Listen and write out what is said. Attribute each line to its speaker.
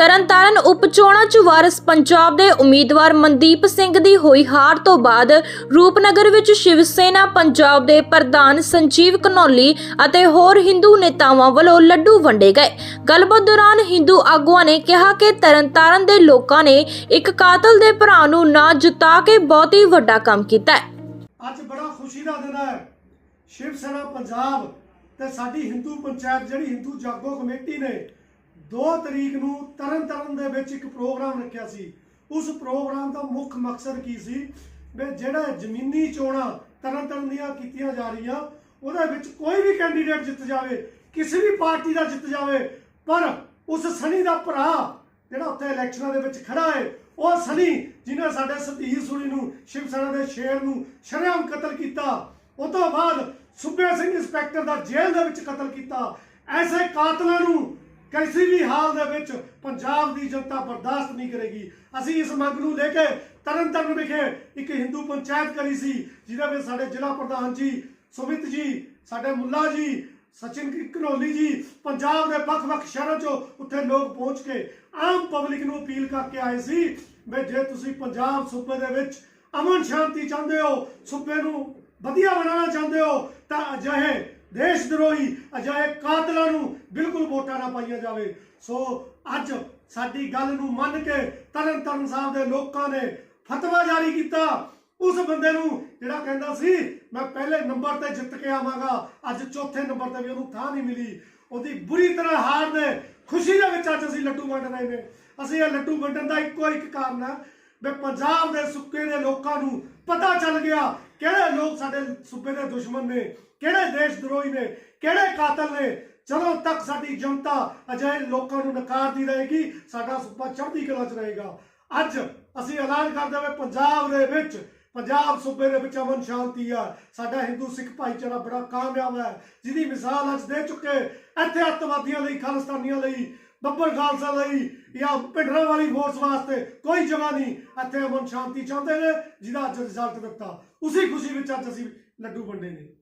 Speaker 1: ਤਰਨਤਾਰਨ ਉਪਚੋਣਾਂ 'ਚ ਵਾਰਸ ਪੰਜਾਬ ਦੇ ਉਮੀਦਵਾਰ ਮਨਦੀਪ ਸਿੰਘ ਦੀ ਹੋਈ ਹਾਰ ਤੋਂ ਬਾਅਦ ਰੂਪਨਗਰ ਵਿੱਚ ਸ਼ਿਵ ਸੈਨਾ ਪੰਜਾਬ ਦੇ ਪ੍ਰਧਾਨ ਸੰਜੀਵ ਕਨੌਲੀ ਅਤੇ ਹੋਰ ਹਿੰਦੂ ਨੇਤਾਵਾਂ ਵੱਲੋਂ ਲੱਡੂ ਵੰਡੇ ਗਏ। ਗੱਲਬਾਤ ਦੌਰਾਨ ਹਿੰਦੂ ਆਗੂਆਂ ਨੇ ਕਿਹਾ ਕਿ ਤਰਨਤਾਰਨ ਦੇ ਲੋਕਾਂ ਨੇ ਇੱਕ ਕਾਤਲ ਦੇ ਭਰਾ ਨੂੰ ਨਾ ਜਿਤਾ ਕੇ ਬਹੁਤ ਹੀ ਵੱਡਾ ਕੰਮ ਕੀਤਾ ਹੈ।
Speaker 2: ਅੱਜ ਬੜਾ ਖੁਸ਼ੀ ਦਾ ਦਿਨ ਹੈ। ਸ਼ਿਵ ਸੈਨਾ ਪੰਜਾਬ ਤੇ ਸਾਡੀ ਹਿੰਦੂ ਪੰਚਾਇਤ ਜਿਹੜੀ ਹਿੰਦੂ ਜਾਗੋ ਕਮੇਟੀ ਨੇ 2 ਤਰੀਕ ਨੂੰ ਤਰਨ ਤਾਰਨ ਦੇ ਵਿੱਚ ਇੱਕ ਪ੍ਰੋਗਰਾਮ ਰੱਖਿਆ ਸੀ। ਉਸ ਪ੍ਰੋਗਰਾਮ ਦਾ ਮੁੱਖ ਮਕਸਦ ਕੀ ਸੀ? ਵੀ ਜਿਹੜਾ ਜ਼ਮੀਨੀ ਚੋਣਾਂ ਤਰਨ ਤਾਰਨ ਦੀਆਂ ਕੀਤੀਆਂ ਜਾ ਰਹੀਆਂ, ਉਹਦੇ ਵਿੱਚ ਕੋਈ ਵੀ ਕੈਂਡੀਡੇਟ ਜਿੱਤ ਜਾਵੇ, ਕਿਸੇ ਵੀ ਪਾਰਟੀ ਦਾ ਜਿੱਤ ਜਾਵੇ, ਪਰ ਉਸ ਸਨੀ ਦਾ ਭਰਾ ਜਿਹੜਾ ਉੱਥੇ ਇਲੈਕਸ਼ਨਾਂ ਦੇ ਵਿੱਚ ਖੜਾ ਹੈ, ਉਹ ਸਨੀ ਜਿਹਨੇ ਸਾਡੇ ਸਤੀਰ ਸੁਣੀ ਨੂੰ, ਸ਼ਿਵ ਸੈਨਾ ਦੇ ਸ਼ੇਰ ਨੂੰ ਸ਼ਰਿਆਮ ਕਤਲ ਕੀਤਾ ਉਸ ਤੋਂ ਬਾਅਦ ਸੁੱਬੇ ਸਿੰਘ ਇੰਸਪੈਕਟਰ ਦਾ ਜੇਲ੍ਹ ਦੇ ਵਿੱਚ ਕਤਲ ਕੀਤਾ, ਐਸੇ ਕਾਤਲਾਂ ਨੂੰ ਕਿਸੇ ਵੀ ਹਾਲ ਦੇ ਵਿੱਚ ਪੰਜਾਬ ਦੀ ਜਨਤਾ ਬਰਦਾਸ਼ਤ ਨਹੀਂ ਕਰੇਗੀ। ਅਸੀਂ ਇਸ ਮੰਗ ਨੂੰ ਲੈ ਕੇ ਤਰਨਤਾਰਨ ਵਿਖੇ ਇੱਕ ਹਿੰਦੂ ਪੰਚਾਇਤ ਕਰੀ ਸੀ, ਜਿਹਦੇ ਵਿੱਚ ਸਾਡੇ ਜ਼ਿਲ੍ਹਾ ਪ੍ਰਧਾਨ ਜੀ, ਸੁਮਿਤ ਜੀ, ਸਾਡੇ ਮੁੱਲਾ ਜੀ, ਸਚਿਨ ਘਨੌਲੀ ਜੀ, ਪੰਜਾਬ ਦੇ ਵੱਖ-ਵੱਖ ਸ਼ਹਿਰਾਂ 'ਚੋਂ ਉੱਥੇ ਲੋਕ ਪਹੁੰਚ ਕੇ ਆਮ ਪਬਲਿਕ ਨੂੰ ਅਪੀਲ ਕਰਕੇ ਆਏ ਸੀ ਵੀ ਜੇ ਤੁਸੀਂ ਪੰਜਾਬ ਸੂਬੇ ਦੇ ਵਿੱਚ ਅਮਨ ਸ਼ਾਂਤੀ ਚਾਹੁੰਦੇ ਹੋ, ਸੂਬੇ ਨੂੰ ਵਧੀਆ ਬਣਾਉਣਾ ਚਾਹੁੰਦੇ ਹੋ, ਤਾਂ ਅਜਿਹੇ ਦੇਸ਼ ਦਰੋਹੀ ਅਜਿਹੇ ਕਾਤਲਾਂ ਨੂੰ ਬਿਲਕੁਲ ਵੋਟਾਂ ਨਾ ਪਾਈਆਂ ਜਾਵੇ। ਸੋ ਅੱਜ ਸਾਡੀ ਗੱਲ ਨੂੰ ਮੰਨ ਕੇ ਤਰਨ ਤਾਰਨ ਸਾਹਿਬ ਦੇ ਲੋਕਾਂ ਨੇ ਫਤਵਾ ਜਾਰੀ ਕੀਤਾ। ਉਸ ਬੰਦੇ ਨੂੰ ਜਿਹੜਾ ਕਹਿੰਦਾ ਸੀ, ਮੈਂ ਪਹਿਲੇ ਨੰਬਰ ਤੇ ਜਿੱਤ ਕੇ ਆਵਾਂਗਾ, ਅੱਜ ਚੌਥੇ ਨੰਬਰ ਤੇ ਵੀ ਉਹਨੂੰ ਥਾਂ ਨਹੀਂ ਮਿਲੀ। ਉਹਦੀ ਬੁਰੀ ਤਰ੍ਹਾਂ ਹਾਰ ਦੇ ਖੁਸ਼ੀ ਦੇ ਵਿੱਚ ਅੱਜ ਅਸੀਂ ਲੱਡੂ ਵੰਡ ਰਹੇ ਨੇ। ਅਸੀਂ ਇਹ ਲੱਡੂ ਵੰਡਣ ਦਾ ਇੱਕੋ ਇੱਕ ਕਾਰਨ ਹੈ ਵੀ ਪੰਜਾਬ ਦੇ ਸੁੱਕੇ ਦੇ ਲੋਕਾਂ ਨੂੰ ਪਤਾ ਚੱਲ ਗਿਆ ਕਿਹੜੇ ਲੋਕ ਸਾਡੇ ਸੂਬੇ ਦੇ ਦੁਸ਼ਮਣ ਨੇ, ਕਿਹੜੇ ਦੇਸ਼ ਦਰੋਹੀ ਨੇ, ਕਿਹੜੇ ਕਾਤਲ ਨੇ, ਜਦੋਂ ਤੱਕ ਸਾਡੀ ਜਨਤਾ ਅਜਿਹੇ ਲੋਕਾਂ ਨੂੰ ਨਕਾਰਦੀ ਰਹੇਗੀ, ਸਾਡਾ ਸੂਬਾ ਚੜ੍ਹਦੀ ਕਲਾ 'ਚ ਰਹੇਗਾ। ਅੱਜ ਅਸੀਂ ਐਲਾਨ ਕਰਦੇ ਹਾਂ ਵੀ ਪੰਜਾਬ ਦੇ ਵਿੱਚ, ਪੰਜਾਬ ਸੂਬੇ ਦੇ ਵਿੱਚ ਅਮਨ ਸ਼ਾਂਤੀ ਆ। ਸਾਡਾ ਹਿੰਦੂ ਸਿੱਖ ਭਾਈਚਾਰਾ ਬੜਾ ਕਾਮਯਾਬ ਹੈ। ਜਿਹਦੀ ਮਿਸਾਲ ਅੱਜ ਦੇ ਚੁੱਕੇ, ਇੱਥੇ ਅੱਤਵਾਦੀਆਂ ਲਈ, ਖਾਲਿਸਤਾਨੀਆਂ ਲਈ ਬੱਬਰ ਖਾਲਸਾ ਲਈ ਜਾਂ ਪਿੰਡਰਾਂ ਵਾਲੀ ਫੋਰਸ ਵਾਸਤੇ ਕੋਈ ਜਗ੍ਹਾ ਨਹੀਂ। ਇੱਥੇ ਅਮਨ ਸ਼ਾਂਤੀ ਚਾਹੁੰਦੇ ਨੇ, ਜਿਹਦਾ ਅੱਜ ਰਿਜ਼ਲਟ ਦਿੱਤਾ। ਉਸੇ ਖੁਸ਼ੀ ਵਿੱਚ ਅੱਜ ਅਸੀਂ ਲੱਡੂ ਵੰਡੇ ਨੇ।